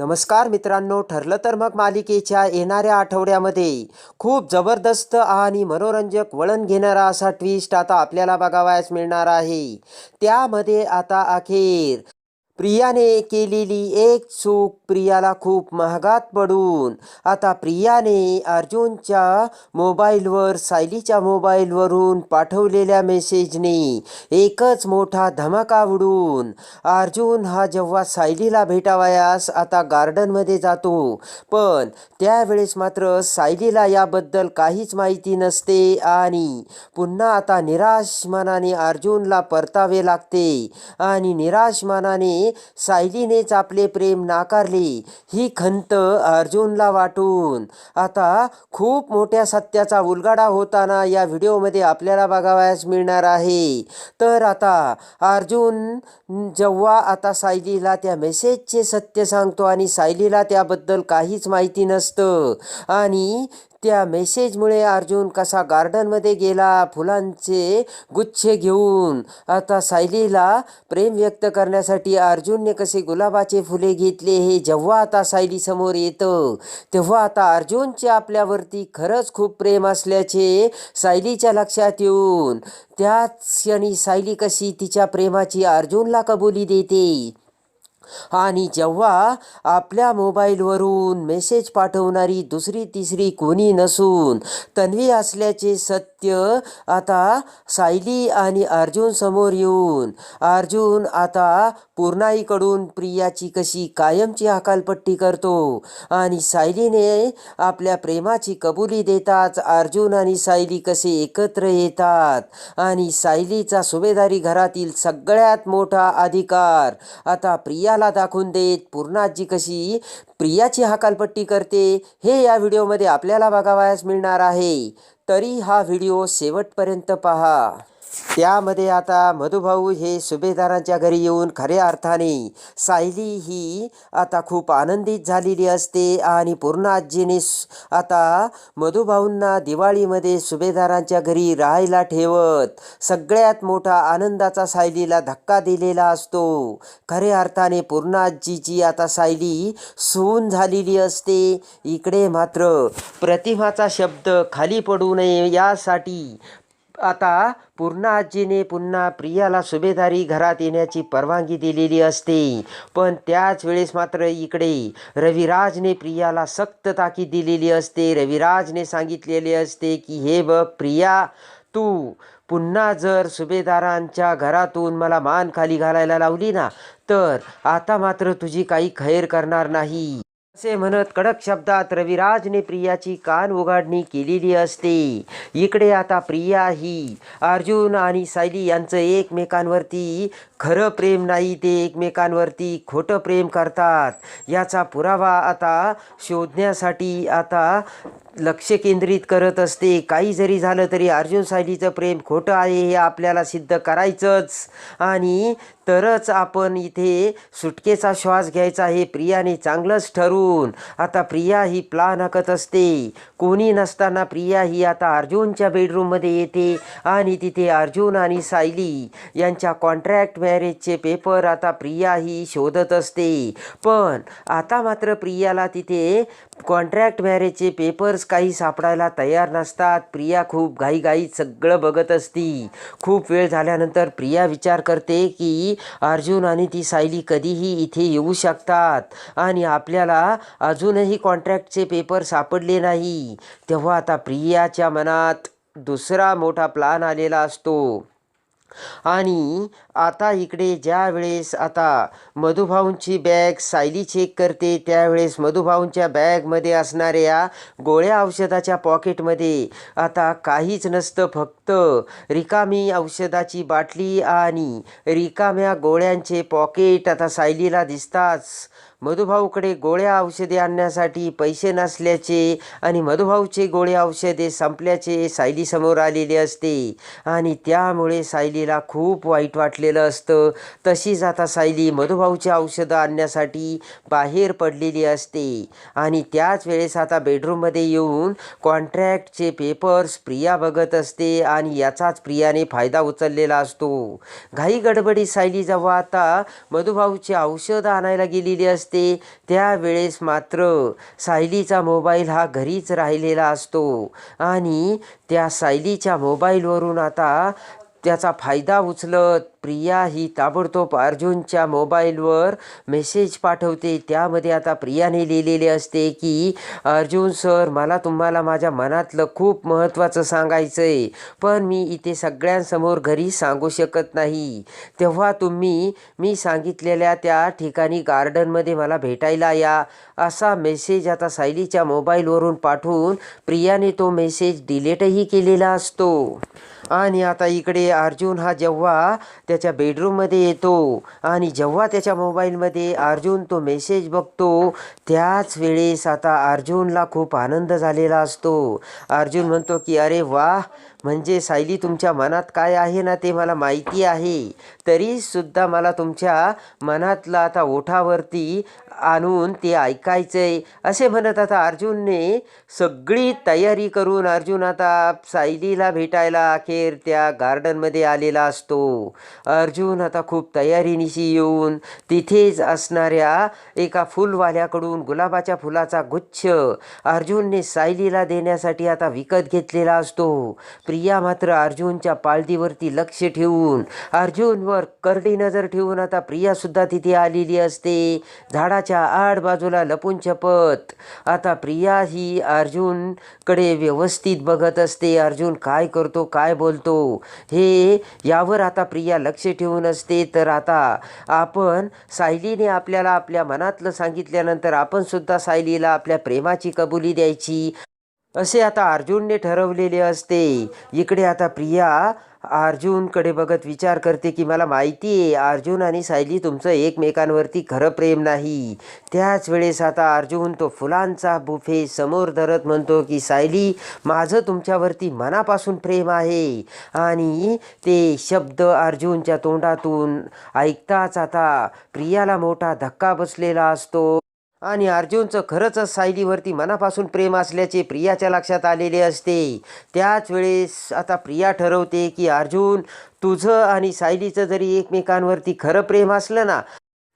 नमस्कार मित्रांनो ठरलं तर मग मालिकेच्या येणाऱ्या आठवड्यामध्ये खूप जबरदस्त आणि मनोरंजक वळण घेणारा असा ट्विस्ट आता आपल्याला बघावयास मिळणार आहे. त्यामध्ये आता अखेर प्रियाने केलेली एक चूक प्रियाला खूप महागात पडून. आता प्रियाने अर्जुनच्या मोबाईलवर सायलीच्या मोबाईलवरून पाठवलेल्या मेसेजने एकच मोठा धमाका उडून अर्जुन हा जेव्हा सायलीला भेटावयास आता गार्डनमध्ये जातो. पण त्यावेळेस मात्र सायलीला याबद्दल काहीच माहिती नसते आणि पुन्हा आता निराश मनाने अर्जुनला परतावे लागते आणि निराश मनाने सायलीनेच आपले प्रेम नाकारले. ही खंत अर्जुनला वाटून. आता खूप मोठ्या सत्याचा उलगाडा होताना या व्हिडिओमध्ये आपल्याला बघावयास मिळणार आहे. तर आता अर्जुन जेव्हा आता सायलीला त्या मेसेजचे सत्य सांगतो आणि सायलीला त्याबद्दल काहीच माहिती नसतं आणि त्या मेसेजमुळे अर्जुन कसा गार्डनमध्ये गेला फुलांचे गुच्छ घेऊन. आता सायलीला प्रेम व्यक्त करण्यासाठी अर्जुनने कसे गुलाबाचे फुले घेतले हे जेव्हा आता सायली समोर येतं तेव्हा आता अर्जुनचे आपल्यावरती खरंच खूप प्रेम असल्याचे सायलीच्या लक्षात येऊन त्याच क्षणी सायली कशी तिच्या प्रेमाची अर्जुनला कबुली देते. आणि जेव्हा आपल्या मोबाईलवरून मेसेज पाठवणारी दुसरी तिसरी कोणी नसून तन्वी असल्याचे सत्य आता सायली आणि अर्जुन समोर येऊन अर्जुन आता पूर्णाईकडून प्रियाची कशी कायमची हकालपट्टी करतो आणि सायलीने आपल्या प्रेमाची कबुली देताच अर्जुन आणि सायली कसे एकत्र येतात आणि सायलीचा सुभेदारी घरातील सगळ्यात मोठा अधिकार आता प्रियाला दाखवून देत पूर्णाजी कशी प्रियाची हकालपट्टी करते हे या व्हिडिओमध्ये आपल्याला बघावयास मिळणार आहे. तरी हा व्हिडिओ शेवटपर्यंत पहा. त्यामध्ये आता मधुभाऊ हे सुभेदारांच्या घरी येऊन खऱ्या अर्थाने सायली ही आता खूप आनंदित झालेली असते आणि पूर्ण आजीने आता मधुभाऊंना दिवाळीमध्ये सुभेदारांच्या घरी राहायला ठेवत सगळ्यात मोठा आनंदाचा सायलीला धक्का दिलेला असतो. खऱ्या अर्थाने पूर्ण आजीची आता सायली सून झालेली असते. इकडे मात्र प्रतिमाचा शब्द खाली पडू नये यासाठी आता पूर्ण आजीने पुन्हा प्रियाला सुभेदारी घरात येण्याची परवानगी दिलेली असते. पण त्याच वेळेस मात्र इकडे रविराजने प्रियाला सक्त ताकीद दिलेली असते. रविराजने सांगितलेले असते की हे बघ प्रिया तू पुन्हा जर सुभेदारांच्या घरातून मला मान खाली घालायला लावली ना तर आता मात्र तुझी काही खैर करणार नाही. असे म्हणत कडक शब्दात रविराजने प्रियाची कान उघाडणी केलेली असते. इकडे आता प्रिया ही अर्जुन आणि सायली यांचं एकमेकांवरती खरं प्रेम नाही ते एकमेकांवरती खोटं प्रेम करतात. याचा पुरावा आता शोधण्यासाठी आता लक्ष केंद्रित करत असते. काही जरी झालं तरी अर्जुन सायलीचं प्रेम खोटं आहे हे आपल्याला सिद्ध करायचंच. आणि तरच आपण इथे सुटकेचा श्वास घ्यायचा हे प्रियाने चांगलंच ठरवून. आता प्रिया ही प्लान आखत असते. कोणी नसताना प्रिया ही आता अर्जुनच्या बेडरूममध्ये येते. आणि तिथे अर्जुन आणि सायली यांच्या कॉन्ट्रॅक्ट मॅरेजचे पेपर आता प्रिया ही शोधत असते. पण आता मात्र प्रियाला तिथे कॉन्ट्रॅक्ट मॅरेजचे पेपर्स काही सापडायला तयार नसतात. प्रिया खूप घाईघाईत सगळं बघत असती. खूप वेळ झाल्यानंतर प्रिया विचार करते की अर्जुन आणि ती सायली कधीही इथे येऊ शकतात आणि आपल्याला अजूनही कॉन्ट्रॅक्टचे पेपर सापडले नाही. तेव्हा आता प्रियाच्या मनात दुसरा मोठा प्लान आलेला असतो. आणि आता इकडे ज्या वेळेस आता मधुभाऊंची बॅग सायली चेक करते त्यावेळेस मधुभाऊंच्या बॅगमध्ये असणाऱ्या गोळ्या औषधाच्या पॉकेटमध्ये आता काहीच नसतं फक्त रिकामी औषधाची बाटली आणि रिकाम्या गोळ्यांचे पॉकेट आता सायलीला दिसताच. मधुभाऊकडे गोळ्या औषधे आणण्यासाठी पैसे नसल्याचे आणि मधुभाऊचे गोळे औषधे संपल्याचे सायलीसमोर आलेले असते. आणि त्यामुळे सायलीला खूप वाईट वाटलेलं असतं. तशीच आता सायली मधुभाऊचे औषधं आणण्यासाठी बाहेर पडलेली असते. आणि त्याच वेळेस आता बेडरूममध्ये येऊन कॉन्ट्रॅक्टचे पेपर्स प्रिया बघत असते आणि याचाच प्रियाने फायदा उचललेला असतो. घाई गडबडी सायली जेव्हा आता मधुभाऊची औषधं आणायला गेलेली असते असते त्यावेळेस मात्र सायलीचा मोबाईल हा घरीच राहिलेला असतो. आणि त्या सायलीच्या मोबाईलवरून आता त्याचा फायदा उचलत प्रिया ही ताबडतोब अर्जुनच्या मोबाईलवर मेसेज पाठवते. त्यामध्ये आता प्रियाने लिहिलेले असते की अर्जुन सर मला तुम्हाला माझ्या मनातलं खूप महत्त्वाचं सांगायचं आहे पण मी इथे सगळ्यांसमोर घरी सांगू शकत नाही. तेव्हा तुम्ही मी सांगितलेल्या त्या ठिकाणी गार्डनमध्ये मला भेटायला या. असा मेसेज आता सायलीच्या मोबाईलवरून पाठवून प्रियाने तो मेसेज डिलीटही केलेला असतो. आणि आता इकडे अर्जुन हा जेव्हा त्याच्या बेडरूममध्ये येतो. आणि जेव्हा त्याच्या मोबाईलमध्ये अर्जुन तो मेसेज बघतो त्याच वेळेस आता अर्जुनला खूप आनंद झालेला असतो. अर्जुन म्हणतो की अरे वा म्हणजे सायली तुमच्या मनात काय आहे ना ते मला माहिती आहे. तरीसुद्धा मला तुमच्या मनातलं आता ओठावरती आणून ते ऐकायचंय. असे म्हणत आता अर्जुनने सगळी तयारी करून अर्जुन आता सायलीला भेटायला अखेर त्या गार्डनमध्ये आलेला असतो. अर्जुन आता खूप तयारीनिशी येऊन तिथेच असणाऱ्या एका फुलवाल्याकडून गुलाबाच्या फुलाचा गुच्छ अर्जुनने सायलीला देण्यासाठी आता विकत घेतलेला असतो. प्रिया मात्र अर्जुनच्या पाळतीवरती लक्ष ठेवून अर्जुनवर करडी नजर ठेवून आता प्रियासुद्धा तिथे आलेली असते. झाडाच्या आड बाजूला लपून छपत. आता प्रिया ही अर्जुनकडे व्यवस्थित बघत असते. अर्जुन काय करतो काय बोलतो? हे यावर आता प्रिया लक्ष ठेवून असते. तर आता आपण सायलीने आपल्याला आपल्या मनातलं सांगितल्यानंतर आपणसुद्धा सायलीला आपल्या प्रेमाची कबुली द्यायची. असे आता अर्जुनने ठरवलेले असते. इकडे आता प्रिया अर्जुनकडे बघत विचार करते की मला माहिती आहे अर्जुन आणि सायली तुमचं एकमेकांवरती खरं प्रेम नाही. त्याच वेळेस आता अर्जुन तो फुलांचा बुफे समोर धरत म्हणतो की सायली माझं तुमच्यावरती मनापासून प्रेम आहे. आणि ते शब्द अर्जुनच्या तोंडातून ऐकताच आता प्रियाला मोठा धक्का बसलेला असतो. आणि अर्जुनचं खरंच सायलीवरती मनापासून प्रेम असल्याचे प्रियाच्या लक्षात आलेले असते. त्याच वेळेस आता प्रिया ठरवते की अर्जुन तुझं आणि सायलीचं जरी एकमेकांवरती खरं प्रेम असलं ना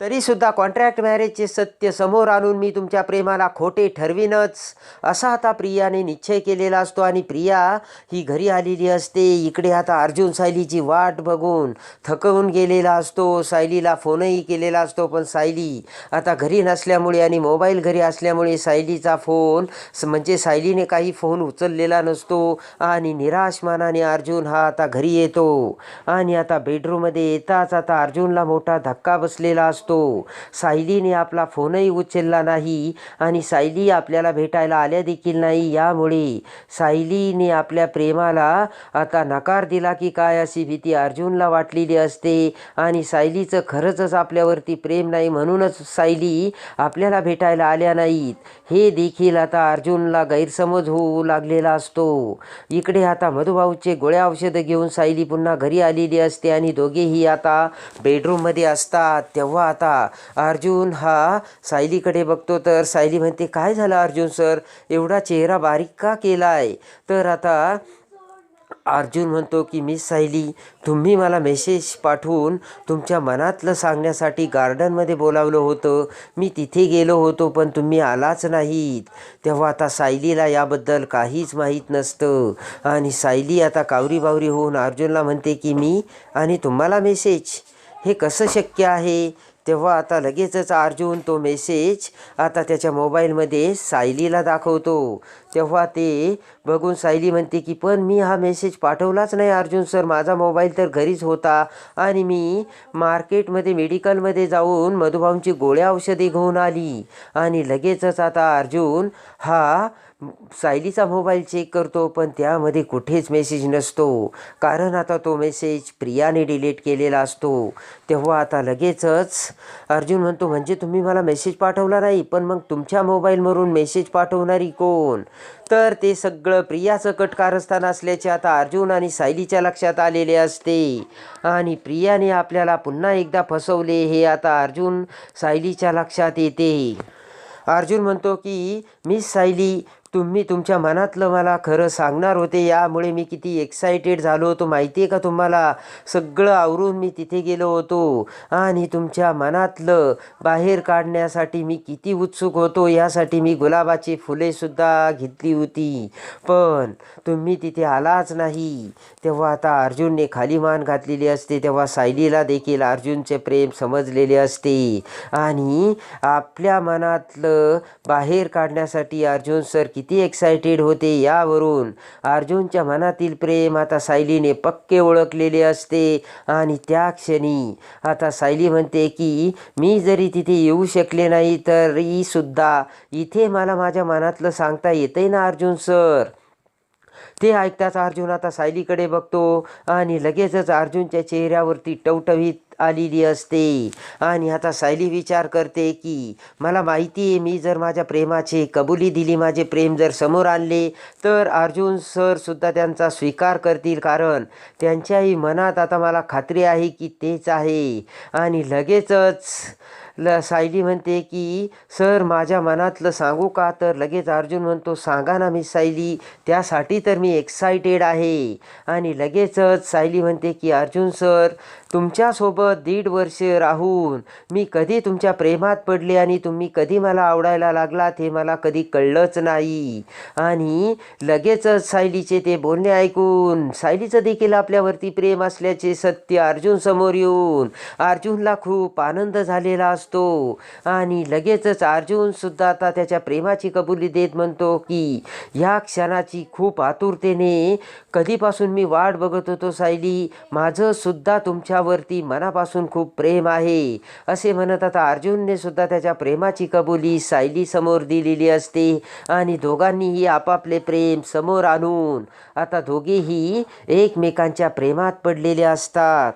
तरीसुद्धा कॉन्ट्रॅक्ट मॅरेजचे सत्य समोर आणून मी तुमच्या प्रेमाला खोटे ठरवीनच. असा आता प्रियाने निश्चय केलेला असतो आणि प्रिया ही घरी आलेली असते. इकडे आता अर्जुन सायलीची वाट बघून थकवून गेलेला असतो. सायलीला फोनही केलेला असतो पण सायली आता घरी नसल्यामुळे आणि मोबाईल घरी असल्यामुळे सायलीचा फोन स- म्हणजे सायलीने काही फोन उचललेला नसतो. आणि निराश मानाने अर्जुन हा आता घरी येतो. आणि आता बेडरूममध्ये येताच आता अर्जुनला मोठा धक्का बसलेला असतो. सायलीने आपला फोनही उचलला नाही आणि सायली आपल्याला भेटायला आल्या देखील नाही. यामुळे सायलीने आपल्या प्रेमाला आता नकार दिला की काय अशी भीती अर्जुनला वाटलेली असते आणि सायलीचं खरंचच आपल्यावरती प्रेम नाही म्हणूनच सायली आपल्याला भेटायला आल्या नाहीत. हे देखील आता अर्जुनला गैरसमज होऊ लागलेला असतो. इकडे आता मधुभाऊचे गोळ्या औषधं घेऊन सायली पुन्हा घरी आलेली असते आणि दोघेही आता बेडरूममध्ये असतात. तेव्हा आता अर्जुन हा सायलीकडे बघतो तर सायली म्हणते काय झालं अर्जुन सर? एवढा चेहरा बारीक का केला आहे तर आता अर्जुन म्हणतो की मी सायली तुम्ही मला मेसेज पाठवून तुमच्या मनातलं सांगण्यासाठी गार्डनमध्ये बोलावलं होतं. मी तिथे गेलो होतो पण तुम्ही आलाच नाहीत. तेव्हा आता सायलीला याबद्दल काहीच माहीत नसतं. आणि सायली आता कावरी बावरी होऊन अर्जुनला म्हणते की मी आणि तुम्हाला मेसेज हे कसं शक्य आहे? तेव्हा आता लगेचच अर्जुन तो मेसेज आता त्याच्या मोबाईलमध्ये सायलीला दाखवतो. तेव्हा ते बघून सायली म्हणते की पण मी हा मेसेज पाठवलाच नाही अर्जुन सर माझा मोबाईल तर घरीच होता आणि मी मार्केटमध्ये मेडिकलमध्ये जाऊन मधुभाऊंची गोळ्या औषधे घेऊन आली. आणि लगेचच आता अर्जुन हा सायलीचा मोबाईल चेक करतो पण त्यामध्ये कुठेच मेसेज नसतो. कारण आता तो मेसेज प्रियाने डिलीट केलेला असतो. तेव्हा आता लगेचच अर्जुन म्हणतो म्हणजे तुम्ही मला मेसेज पाठवला नाही पण मग तुमच्या मोबाईलवरून मेसेज पाठवणारी कोण? तर ते सगळं प्रियाचं कट कारस्थान असल्याचे आता अर्जुन आणि सायलीच्या लक्षात आलेले असते. आणि प्रियाने आपल्याला पुन्हा एकदा फसवले हे आता अर्जुन सायलीच्या लक्षात येते. अर्जुन म्हणतो की मिस सायली तुम्ही तुमच्या मनातलं मला खरं सांगणार होते. यामुळे मी किती एक्सायटेड झालो होतो. माहिती आहे का तुम्हाला? सगळं आवरून मी तिथे गेलो होतो. आणि तुमच्या मनातलं बाहेर काढण्यासाठी मी किती उत्सुक होतो. यासाठी मी गुलाबाची फुलेसुद्धा घेतली होती. पण तुम्ही तिथे आलाच नाही. तेव्हा आता अर्जुनने खाली मान घातलेली असते. तेव्हा सायलीला देखील अर्जुनचे प्रेम समजलेले असते. आणि आपल्या मनातलं बाहेर काढण्यासाठी अर्जुन सर किती किती एक्सायटेड होते यावरून. अर्जुनच्या मनातील प्रेम आता सायलीने पक्के ओळखलेले असते आणि त्या क्षणी आता सायली म्हणते की मी जरी तिथे येऊ शकले नाही तरी सुद्धा इथे मला माझ्या मनातलं सांगता येतंय ना अर्जुन सर ते ऐकताच अर्जुन आता सायलीकडे बघतो आणि लगेचच अर्जुनच्या चेहऱ्यावरती टवटवीत आलेली असते. आणि आता सायली विचार करते की मला माहिती आहे मी जर माझ्या प्रेमाची कबुली दिली माझे प्रेम जर समोर आणले तर अर्जुन सरसुद्धा त्यांचा स्वीकार करतील. कारण त्यांच्याही मनात आता मला खात्री आहे की तेच आहे. आणि लगेचच ल सायली म्हणते की सर माझ्या मनातलं सांगू का? तर लगेच अर्जुन म्हणतो सांगा ना मी सायली त्यासाठी तर मी एक्सायटेड आहे. आणि लगेचच सायली म्हणते की अर्जुन सर तुमच्यासोबत दीड वर्ष राहून मी कधी तुमच्या प्रेमात पडले आणि तुम्ही कधी मला आवडायला लागलात हे मला कधी कळलंच नाही. आणि लगेचच सायलीचे ते बोलणे ऐकून सायलीचं देखील आपल्यावरती प्रेम असल्याचे सत्य अर्जुन समोर येऊन अर्जुनला खूप आनंद झालेला असतो. आणि लगेचच अर्जुन सुद्धा आता त्याच्या प्रेमाची कबुली देत म्हणतो की ह्या क्षणाची खूप आतुरतेने कधीपासून मी वाट बघत होतो सायली. माझं सुद्धा तुमच्यावरती मनापासून खूप प्रेम आहे. असे म्हणत आता अर्जुनने सुद्धा त्याच्या प्रेमाची कबुली सायली समोर दिलेली असते आणि दोघांनीही आपापले प्रेम समोर आणून आता दोघेही एकमेकांच्या प्रेमात पडलेले असतात.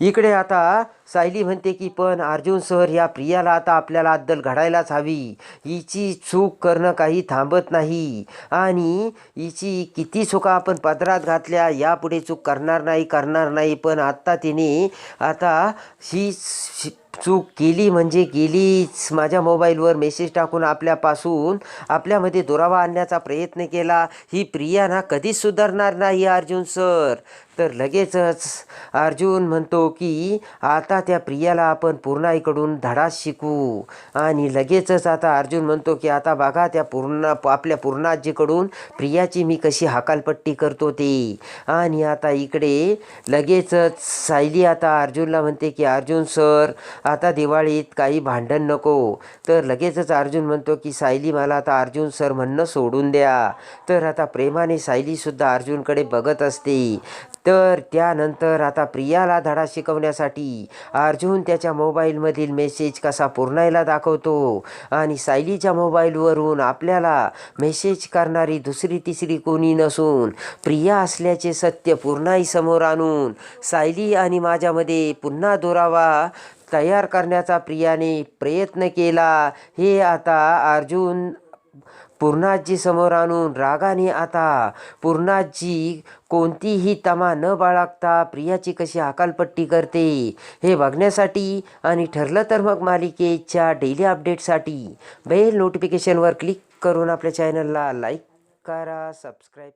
इकडे आता सायली म्हणते की पण अर्जुन सर या प्रियाला आता आपल्याला अद्दल घडायलाच हवी. हिची चूक करणं काही थांबत नाही. आणि हिची किती चुका आपण पदरात घातल्या यापुढे चूक करणार नाही करणार नाही. पण आत्ता तिने आता ही चूक केली म्हणजे गेलीच माझ्या मोबाईलवर मेसेज टाकून आपल्यापासून आपल्यामध्ये दुरावा आणण्याचा प्रयत्न केला. ही प्रिया ना कधीच सुधारणार नाही अर्जुन सर. तर लगेचच अर्जुन म्हणतो की आता त्या प्रियाला आपण पूर्णाईकडून धडा शिकू आणि लगेचच आता अर्जुन म्हणतो की आता बघा त्या पूर्ण आपल्या पूर्णाजीकडून प्रियाची मी कशी हाकालपट्टी करतो ते. आणि आता इकडे लगेचच सायली आता अर्जुनला म्हणते की अर्जुन सर आता दिवाळीत काही भांडण नको. तर लगेचच अर्जुन म्हणतो की सायली मला आता अर्जुन सर म्हणणं सोडून द्या. तर आता प्रेमाने सायलीसुद्धा अर्जुनकडे बघत असते. तर त्यानंतर आता प्रियाला धडा शिकवण्यासाठी अर्जुन त्याच्या मोबाईलमधील मेसेज कसा पूर्णायला दाखवतो आणि सायलीच्या मोबाईलवरून आपल्याला मेसेज करणारी दुसरी तिसरी कोणी नसून प्रिया असल्याचे सत्य पूर्णाई समोर आणून सायली आणि माझ्यामध्ये पुन्हा दुरावा तयार करण्याचा प्रियाने प्रयत्न केला. हे आता अर्जुन पूर्णाजी समोर आणून रागाने आता पूर्णाजी कोणतीही तमा न बाळगता प्रियाची कशी हकालपट्टी करते? हे बघण्यासाठी आणि ठरलं तर मग मालिकेच्या डेली अपडेटसाठी बेल नोटिफिकेशनवर क्लिक करून आपल्या चॅनलला लाईक करा सबस्क्राईब